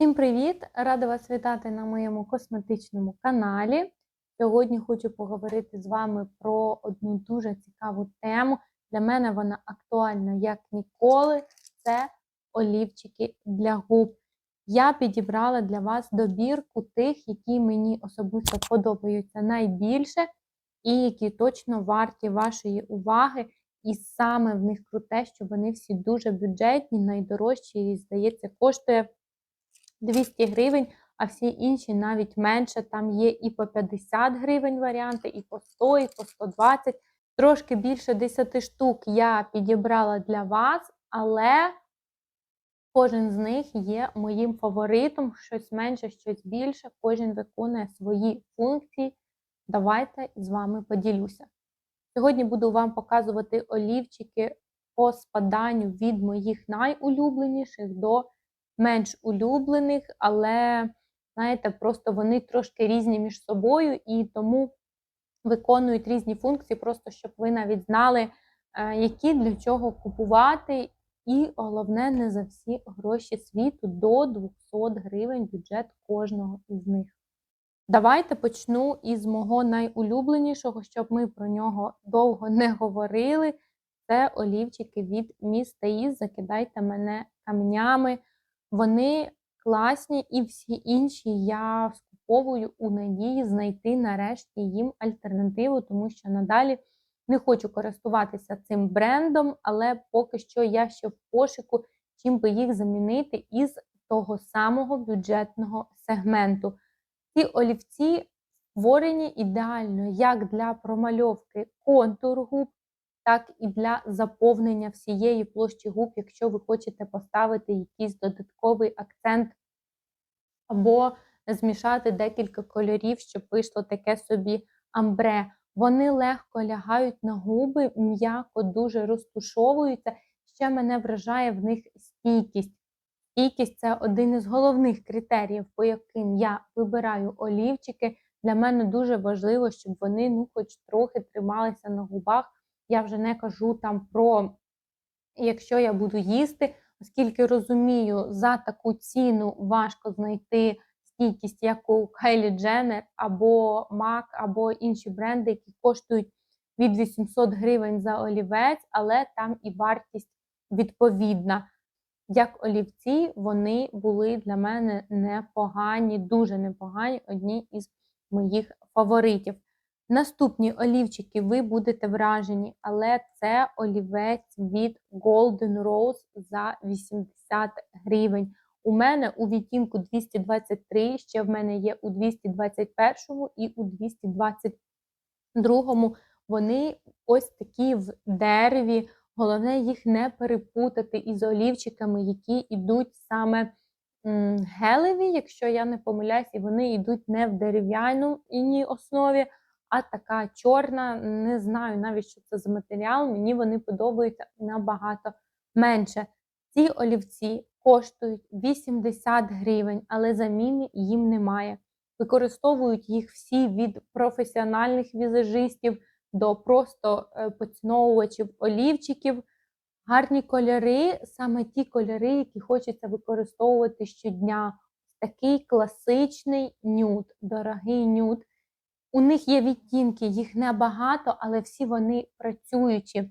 Всім привіт! Рада вас вітати на моєму косметичному каналі. Сьогодні хочу поговорити з вами про одну дуже цікаву тему. Для мене вона актуальна як ніколи. Це олівчики для губ. Я підібрала для вас добірку тих, які мені особисто подобаються найбільше, і які точно варті вашої уваги. І саме в них круте, що вони всі дуже бюджетні, найдорожчі, і, здається, коштує 200 гривень, а всі інші навіть менше. Там є і по 50 гривень варіанти, і по 100, і по 120. Трошки більше 10 штук я підібрала для вас, але кожен з них є моїм фаворитом, щось менше, щось більше. Кожен виконує свої функції. Давайте з вами поділюся. Сьогодні буду вам показувати олівчики по спаданню від моїх найулюбленіших до менш улюблених, але, знаєте, просто вони трошки різні між собою і тому виконують різні функції, просто щоб ви навіть знали, е, які для чого купувати. І головне, не за всі гроші світу до 200 гривень бюджет кожного із них. Давайте почну із мого найулюбленішого, щоб ми про нього довго не говорили. Це олівчики від Miss Закидайте мене камнями. Вони класні і всі інші я скуповую у надії знайти нарешті їм альтернативу, тому що надалі не хочу користуватися цим брендом, але поки що я ще в пошуку, чим би їх замінити із того самого бюджетного сегменту. Ці олівці створені ідеально як для промальовки контур губ, так і для заповнення всієї площі губ, якщо ви хочете поставити якийсь додатковий акцент, або змішати декілька кольорів, щоб вийшло таке собі амбре. Вони легко лягають на губи, м'яко дуже розтушовуються. Ще мене вражає в них стійкість. Стійкість це один із головних критеріїв, по яким я вибираю олівчики. Для мене дуже важливо, щоб вони ну, хоч трохи трималися на губах. Я вже не кажу там про, якщо я буду їсти, оскільки розумію, за таку ціну важко знайти стійкість, як у Kylie Jenner або MAC, або інші бренди, які коштують від 800 гривень за олівець, але там і вартість відповідна. Як олівці, вони були для мене непогані, дуже непогані, одні із моїх фаворитів. Наступні олівчики ви будете вражені, але це олівець від Golden Rose за 80 гривень. У мене у відтінку 223, ще в мене є у 221 і у 222. Вони ось такі в дереві. Головне їх не перепутати із олівчиками, які йдуть саме гелеві, якщо я не помиляюсь, і вони йдуть не в дерев'яній основі а така чорна, не знаю навіть, що це за матеріал, мені вони подобаються набагато менше. Ці олівці коштують 80 гривень, але заміни їм немає. Використовують їх всі від професіональних візажистів до просто е, поціновувачів олівчиків. Гарні кольори, саме ті кольори, які хочеться використовувати щодня. Такий класичний нюд, дорогий нюд. У них є відтінки, їх небагато, але всі вони працюючі,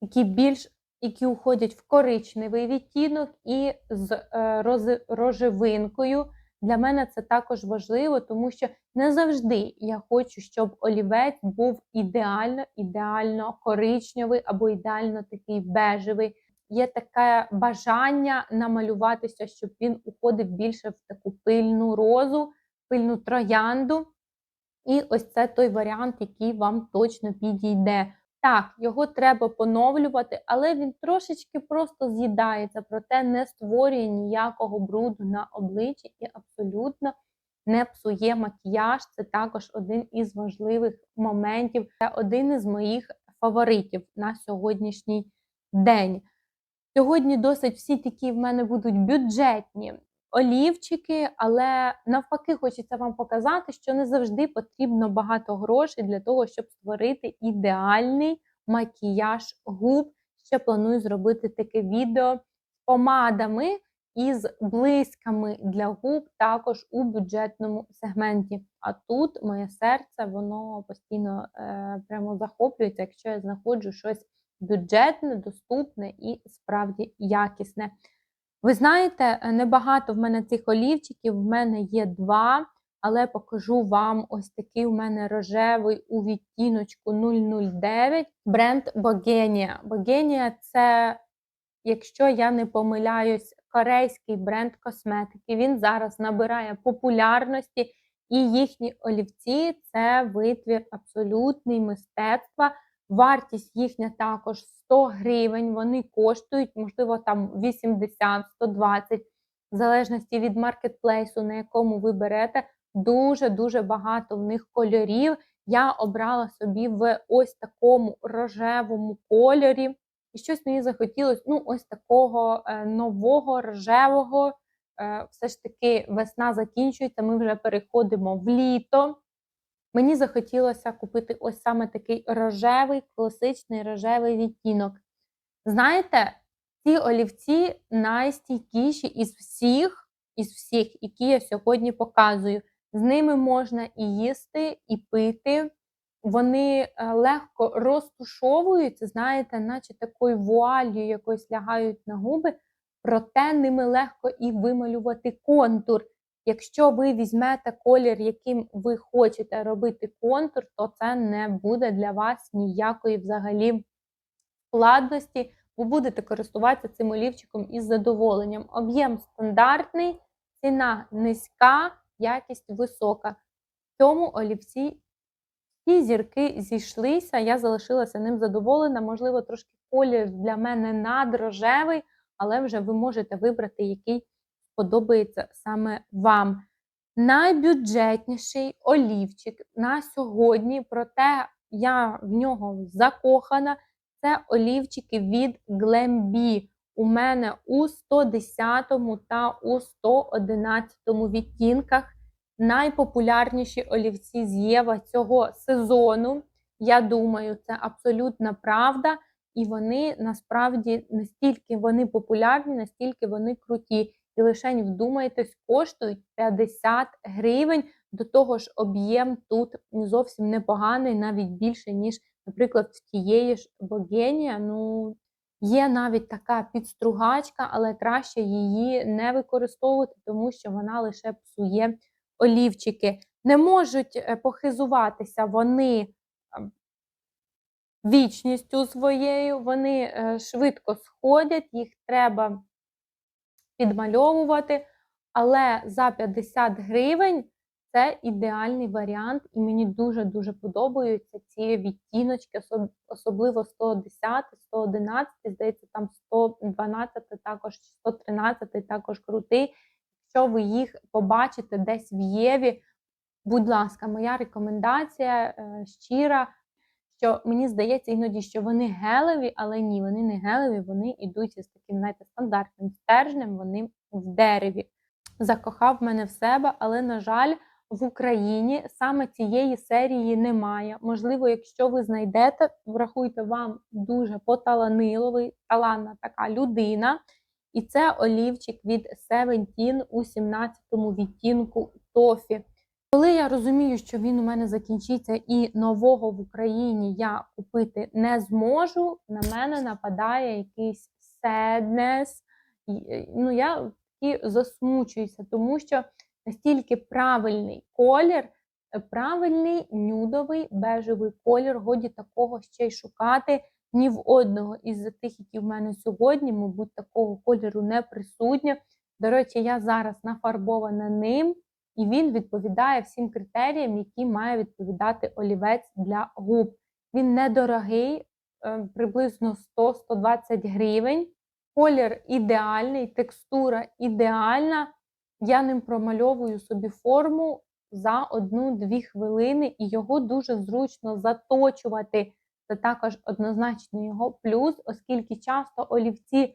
які більш які уходять в коричневий відтінок і з е, рожевинкою. Для мене це також важливо, тому що не завжди я хочу, щоб олівець був ідеально, ідеально коричневий або ідеально такий бежевий. Є таке бажання намалюватися, щоб він уходив більше в таку пильну розу, пильну троянду. І ось це той варіант, який вам точно підійде. Так, його треба поновлювати, але він трошечки просто з'їдається, проте не створює ніякого бруду на обличчі і абсолютно не псує макіяж. Це також один із важливих моментів, це один із моїх фаворитів на сьогоднішній день. Сьогодні досить всі такі в мене будуть бюджетні олівчики, але навпаки, хочеться вам показати, що не завжди потрібно багато грошей для того, щоб створити ідеальний макіяж губ. Ще планую зробити таке відео з помадами, із блисками для губ також у бюджетному сегменті. А тут моє серце воно постійно е, прямо захоплюється, якщо я знаходжу щось бюджетне, доступне і справді якісне. Ви знаєте, е, небагато в мене цих олівчиків, в мене є два, але покажу вам ось такий у мене рожевий у відтіночку 009 бренд Bogenia. Bogenia – це, якщо я не помиляюсь, корейський бренд косметики. Він зараз набирає популярності, і їхні олівці це витвір абсолютний мистецтва. Вартість їхня також 100 гривень. Вони коштують, можливо, там 80-120, в залежності від маркетплейсу, на якому ви берете. Дуже-дуже багато в них кольорів. Я обрала собі в ось такому рожевому кольорі. І щось мені захотілося ну, ось такого е, нового рожевого. Е, все ж таки весна закінчується, ми вже переходимо в літо. Мені захотілося купити ось саме такий рожевий, класичний рожевий відтінок. Знаєте, ці олівці найстійкіші із всіх, із всіх, які я сьогодні показую. З ними можна і їсти, і пити. Вони е, легко розтушовуються, знаєте, наче такою вуалью якось лягають на губи, проте ними легко і вималювати контур. Якщо ви візьмете колір, яким ви хочете робити контур, то це не буде для вас ніякої взагалі складності. Ви будете користуватися цим олівчиком із задоволенням. Об'єм стандартний, ціна низька, якість висока. В цьому олівці всі зірки зійшлися, я залишилася ним задоволена. Можливо, трошки колір для мене надрожевий, але вже ви можете вибрати, який подобається саме вам. Найбюджетніший олівчик на сьогодні, проте я в нього закохана. Це олівчики від Glambi. У мене у 110 та у 111 відтінках. Найпопулярніші олівці з Єва цього сезону. Я думаю, це абсолютна правда. І вони насправді настільки вони популярні, настільки вони круті. І лише вдумайтесь, коштують 50 гривень. До того ж, об'єм тут зовсім непоганий, навіть більше, ніж, наприклад, в тієї ж Богенія. Ну, є навіть така підстругачка, але краще її не використовувати, тому що вона лише псує олівчики. Не можуть е, похизуватися вони вічністю своєю, вони е, швидко сходять, їх треба підмальовувати, але за 50 гривень це ідеальний варіант, і мені дуже-дуже подобаються ці відтіночки, особливо 110, 111, здається, там 112, також 113 також крутий. Якщо ви їх побачите десь в Єві, будь ласка, моя рекомендація е, щира що мені здається іноді, що вони гелеві, але ні, вони не гелеві, вони йдуть із таким, знаєте, стандартним стержнем, вони в дереві. Закохав мене в себе, але, на жаль, в Україні саме цієї серії немає. Можливо, якщо ви знайдете, врахуйте, вам дуже поталаниловий, таланна така людина. І це олівчик від Seventeen у 17 відтінку Тофі. Коли я розумію, що він у мене закінчиться і нового в Україні я купити не зможу, на мене нападає якийсь е, ну я і засмучуюся, тому що настільки правильний колір, е, правильний нюдовий бежевий колір, годі такого ще й шукати. Ні в одного із тих, які в мене сьогодні, мабуть, такого кольору не присутньо. До речі, я зараз нафарбована ним і він відповідає всім критеріям, які має відповідати олівець для губ. Він недорогий, е, приблизно 100-120 гривень. Колір ідеальний, текстура ідеальна. Я ним промальовую собі форму за одну-дві хвилини, і його дуже зручно заточувати. Це також однозначно його плюс, оскільки часто олівці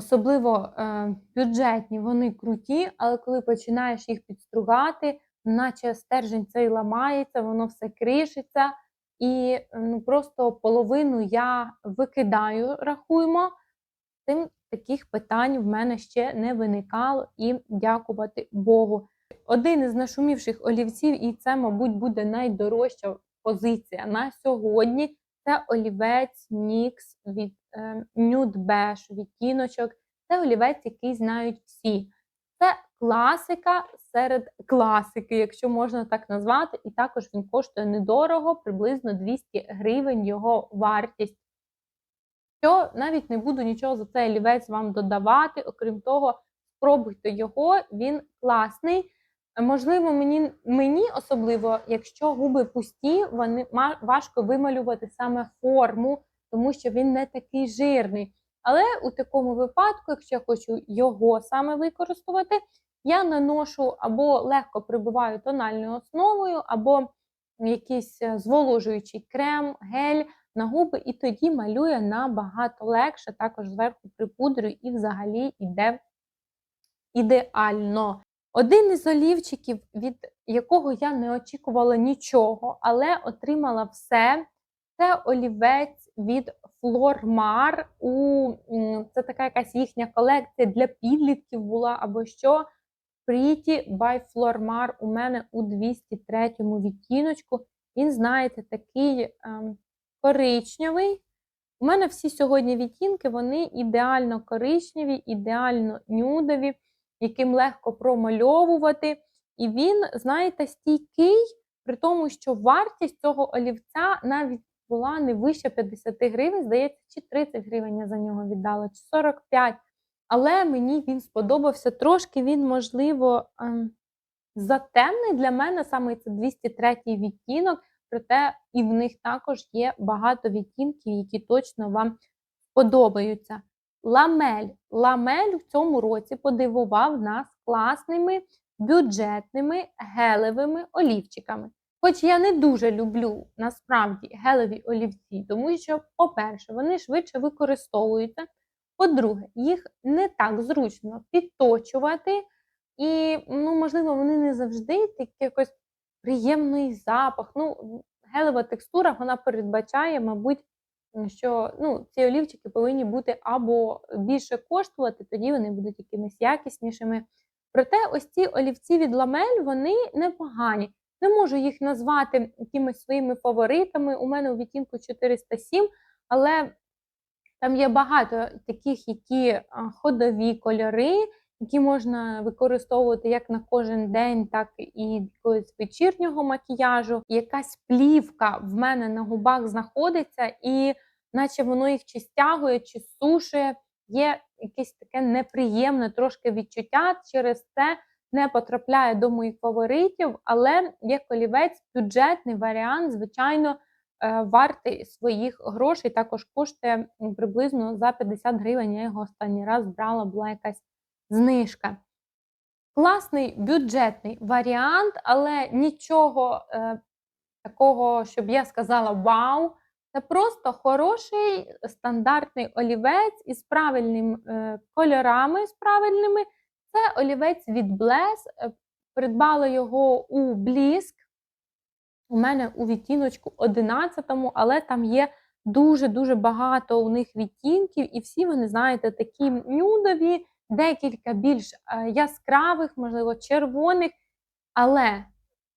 особливо е, бюджетні, вони круті, але коли починаєш їх підстругати, наче стержень цей ламається, воно все кришиться. І ну, просто половину я викидаю, рахуємо. Тим таких питань в мене ще не виникало і дякувати Богу. Один із нашумівших олівців, і це, мабуть, буде найдорожча позиція на сьогодні. Це олівець NYX від е, Nude відтіночок. Це олівець, який знають всі. Це класика серед класики, якщо можна так назвати, і також він коштує недорого, приблизно 200 гривень його вартість. Що навіть не буду нічого за цей олівець вам додавати, окрім того, спробуйте його, він класний. Можливо, мені мені особливо, якщо губи пусті, вони важко вималювати саме форму, тому що він не такий жирний. Але у такому випадку, якщо я хочу його саме використовувати, я наношу або легко прибиваю тональною основою, або якийсь е, зволожуючий крем, гель на губи, і тоді малює набагато легше, також зверху припудрюю і взагалі йде ідеально. Один із олівчиків, від якого я не очікувала нічого, але отримала все. Це олівець від Flormar. У, Це така якась їхня колекція для підлітків була або що. Pretty by Flormar у мене у 203 відтіночку. Він, знаєте, такий ем, коричневий. У мене всі сьогодні відтінки, вони ідеально коричневі, ідеально нюдові, яким легко промальовувати. І він, знаєте, стійкий, при тому, що вартість цього олівця навіть була не вище 50 гривень, здається, чи 30 гривень я за нього віддала, чи 45. Але мені він сподобався трошки, він, можливо, ем, затемний для мене, саме це 203 відтінок, проте і в них також є багато відтінків, які точно вам сподобаються. Ламель. Ламель в цьому році подивував нас класними бюджетними гелевими олівчиками. Хоч я не дуже люблю насправді гелеві олівці, тому що, по-перше, вони швидше використовуються. По-друге, їх не так зручно підточувати, і, ну, можливо, вони не завжди такий якось приємний запах. Ну, гелева текстура вона передбачає, мабуть, що ну, ці олівчики повинні бути або більше коштувати, тоді вони будуть якимись якіснішими. Проте ось ці олівці від ламель вони непогані. Не можу їх назвати якимись своїми фаворитами. У мене у відтінку 407, але там є багато таких, які ходові кольори, які можна використовувати як на кожен день, так і якогось вечірнього макіяжу. Якась плівка в мене на губах знаходиться, і наче воно їх чи стягує, чи сушує. Є якесь таке неприємне трошки відчуття через це не потрапляє до моїх фаворитів, але як олівець, бюджетний варіант, звичайно, е, вартий своїх грошей. Також коштує приблизно за 50 гривень. Я його останній раз брала, була якась знижка. Класний бюджетний варіант, але нічого е, такого, щоб я сказала вау. Це просто хороший стандартний олівець із правильними е, кольорами, з правильними. Це олівець від Bless. е, Придбала його у Бліск. У мене у відтіночку 11, але там є дуже-дуже багато у них відтінків, і всі вони, знаєте, такі нюдові, декілька більш е, яскравих, можливо, червоних. Але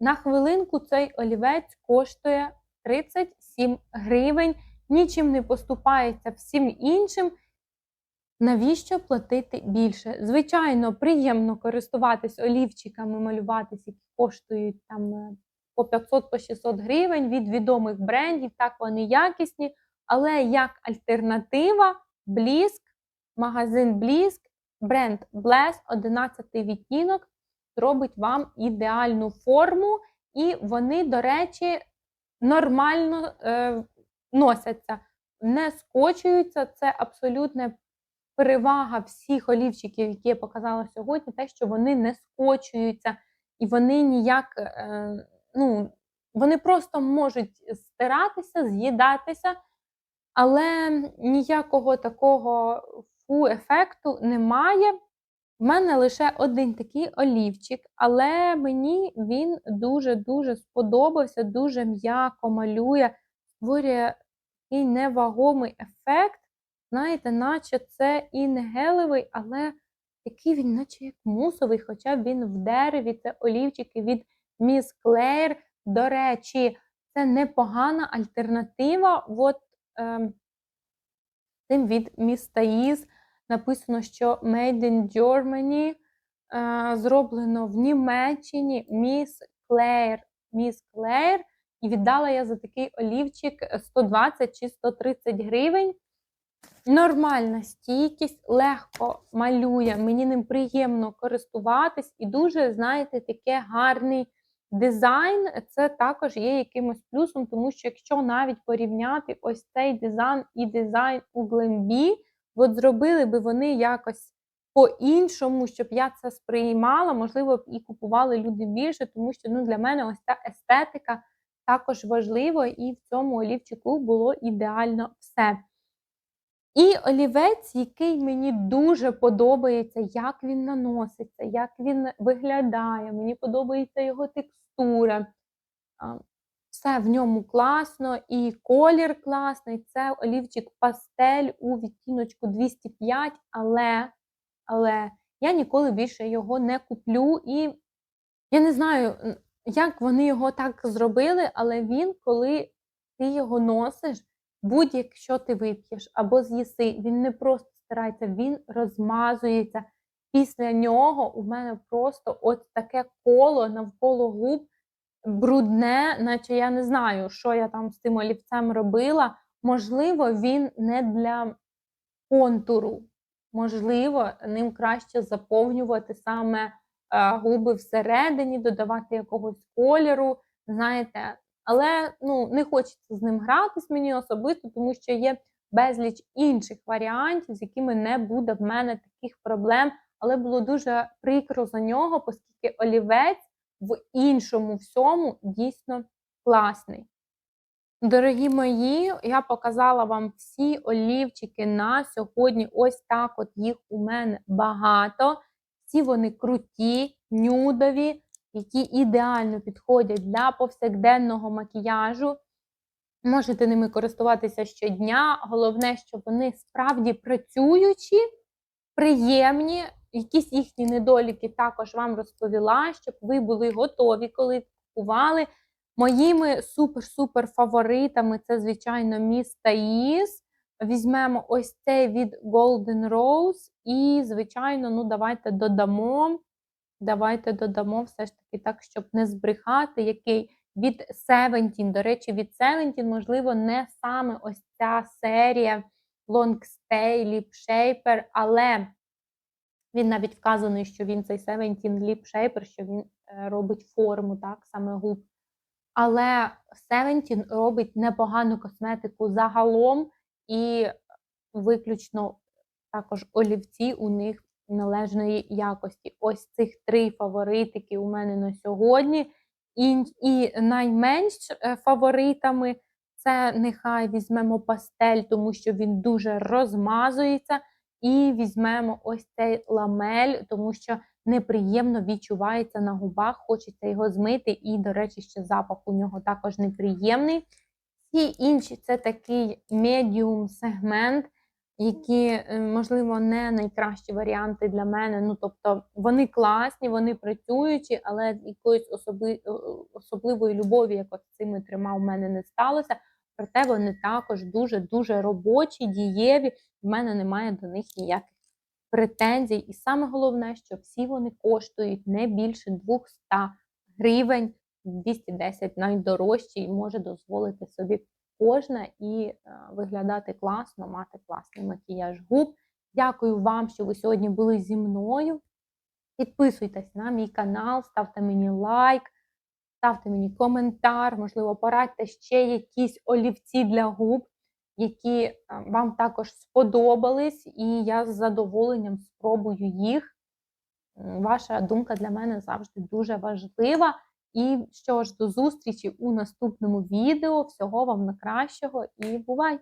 на хвилинку цей олівець коштує 37 гривень, нічим не поступається всім іншим. Навіщо платити більше? Звичайно, приємно користуватись олівчиками, малюватись, які коштують там е, по 500 по 600 гривень від відомих брендів. Так вони якісні. Але як альтернатива, Бліск, магазин Бліск, бренд Bless, 11 відтінок, зробить вам ідеальну форму, і вони, до речі, нормально е, носяться, не скочуються. Це абсолютна перевага всіх олівчиків, які я показала сьогодні, те, що вони не скочуються, і вони ніяк, е, ну, вони просто можуть стиратися, з'їдатися, але ніякого такого фу-ефекту немає. В мене лише один такий олівчик, але мені він дуже-дуже сподобався, дуже м'яко малює, створює такий невагомий ефект. Знаєте, наче це і не гелевий, але такий він, наче як мусовий, хоча він в дереві. Це олівчики від Miss Claire. До речі, це непогана альтернатива. От ем, тим від Miss Thais написано, що Made in Germany, е, зроблено в Німеччині Miss Claire. Miss Claire. І віддала я за такий олівчик 120 чи 130 гривень. Нормальна стійкість, легко малює, мені ним приємно користуватись, і дуже, знаєте, таке гарний дизайн. Це також є якимось плюсом, тому що якщо навіть порівняти ось цей дизайн і дизайн у Глембі, от зробили би вони якось по-іншому, щоб я це сприймала, можливо, б і купували люди більше, тому що ну, для мене ось ця естетика також важлива, і в цьому олівчику було ідеально все. І олівець, який мені дуже подобається, як він наноситься, як він виглядає. Мені подобається його текстура. Все в ньому класно, і колір класний. Це олівчик пастель у відтіночку 205, але, але я ніколи більше його не куплю. І я не знаю, як вони його так зробили, але він, коли ти його носиш, будь-якщо ти вип'єш або з'їси, він не просто стирається, він розмазується. Після нього у мене просто от таке коло навколо губ брудне, наче я не знаю, що я там з цим олівцем робила. Можливо, він не для контуру. Можливо, ним краще заповнювати саме губи всередині, додавати якогось кольору. Знаєте, але ну, не хочеться з ним гратись мені особисто, тому що є безліч інших варіантів, з якими не буде в мене таких проблем. Але було дуже прикро за нього, оскільки олівець в іншому всьому дійсно класний. Дорогі мої, я показала вам всі олівчики на сьогодні. Ось так от їх у мене багато. Всі вони круті, нюдові, які ідеально підходять для повсякденного макіяжу. Можете ними користуватися щодня. Головне, щоб вони справді працюючі, приємні. Якісь їхні недоліки також вам розповіла, щоб ви були готові, коли купували. Моїми супер-супер фаворитами це, звичайно, Miss Thais. Візьмемо ось цей від Golden Rose. І, звичайно, ну, давайте додамо. Давайте додамо все ж таки так, щоб не збрехати, який від 17, до речі, від 17, можливо, не саме ось ця серія Long Stay Lip Shaper, але він навіть вказаний, що він цей 17 Lip Shaper, що він е, робить форму, так, саме губ. Але 17 робить непогану косметику загалом, і виключно також олівці у них належної якості. Ось цих три фаворитики у мене на сьогодні. І і найменш е, фаворитами це нехай візьмемо пастель, тому що він дуже розмазується. І візьмемо ось цей ламель, тому що неприємно відчувається на губах, хочеться його змити, і, до речі, ще запах у нього також неприємний. Всі інші це такий медіум сегмент які, е, можливо, не найкращі варіанти для мене. Ну, тобто, вони класні, вони працюючі, але якоїсь особи, особливої любові, як от цими трьома, у мене не сталося. Проте вони також дуже-дуже робочі, дієві. В мене немає до них ніяких претензій. І саме головне, що всі вони коштують не більше 200 гривень, 210 найдорожчі, і може дозволити собі кожна і е, виглядати класно, мати класний макіяж губ. Дякую вам, що ви сьогодні були зі мною. Підписуйтесь на мій канал, ставте мені лайк, ставте мені коментар, можливо, порадьте ще якісь олівці для губ, які е, вам також сподобались, і я з задоволенням спробую їх. Ваша думка для мене завжди дуже важлива. І що ж, до зустрічі у наступному відео. Всього вам на кращого і бувай!